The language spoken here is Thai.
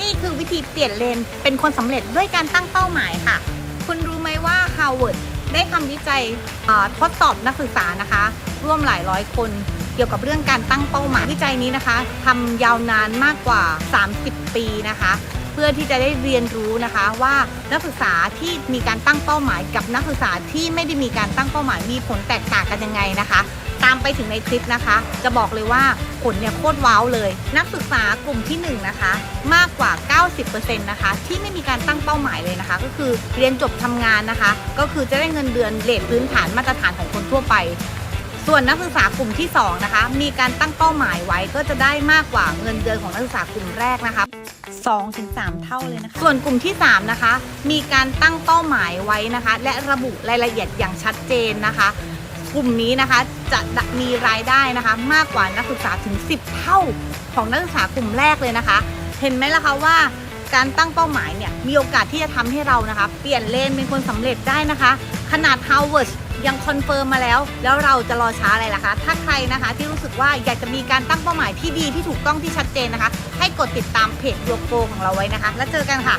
นี่คือวิธีเปลี่ยนเลนเป็นคนสำเร็จด้วยการตั้งเป้าหมายค่ะ คุณรู้ไหมว่า Harvard ได้ทำวิจัยทดสอบนักศึกษานะคะ ร่วมหลายร้อยคนเกี่ยวกับเรื่องการตั้งเป้าหมายวิจัยนี้นะคะทำยาวนานมากกว่า 30 ปีนะคะ เพื่อที่จะได้เรียนรู้นะคะว่านักศึกษาที่มีการตั้งเป้าหมาย กับนักศึกษาที่ไม่ได้มีการตั้งเป้าหมายมีผลแตกต่างกันยังไงนะคะ ตามไปถึงในคลิปนะคะ จะบอกเลยว่าผลเนี่ยโคตรว้าวเลย นักศึกษากลุ่มที่1นะคะ มากกว่า 90%นะคะ ที่ไม่มีการตั้งเป้าหมายเลยนะคะ ก็คือเรียนจบทำงานนะคะ ก็คือจะได้เงินเดือนเลทพื้นฐานมาตรฐานของคนทั่วไป ส่วนนักศึกษากลุ่มที่2นะคะ มีการตั้งเป้าหมายไว้ก็จะได้มากกว่าเงินเดือนของนักศึกษากลุ่มแรกนะคะ2ถึง3เท่าเลยนะคะ ส่วนกลุ่มที่ 3 นะคะ มีการตั้งเป้าหมายไว้นะคะ และระบุรายละเอียดอย่างชัดเจนนะคะ กลุ่มนี้นะคะจะมีรายได้นะคะ มากกว่านักศึกษาถึง 10 เท่าของนักศึกษากลุ่มแรกเลยนะคะ เห็นไหมล่ะคะว่าการตั้งเป้าหมายเนี่ยมีโอกาสที่จะทำให้เรานะคะ เปลี่ยนเลนเป็นคนสำเร็จได้นะคะ ขนาด Harvard ยังคอนเฟิร์มมาแล้ว แล้วเราจะรอช้าอะไรล่ะคะ ถ้าใครนะคะที่รู้สึกว่าอยากจะมีการตั้งเป้าหมายที่ดีที่ถูกต้องที่ชัดเจนนะคะ ให้กดติดตามเพจดวงโกของเราไว้นะคะ แล้วเจอกันค่ะ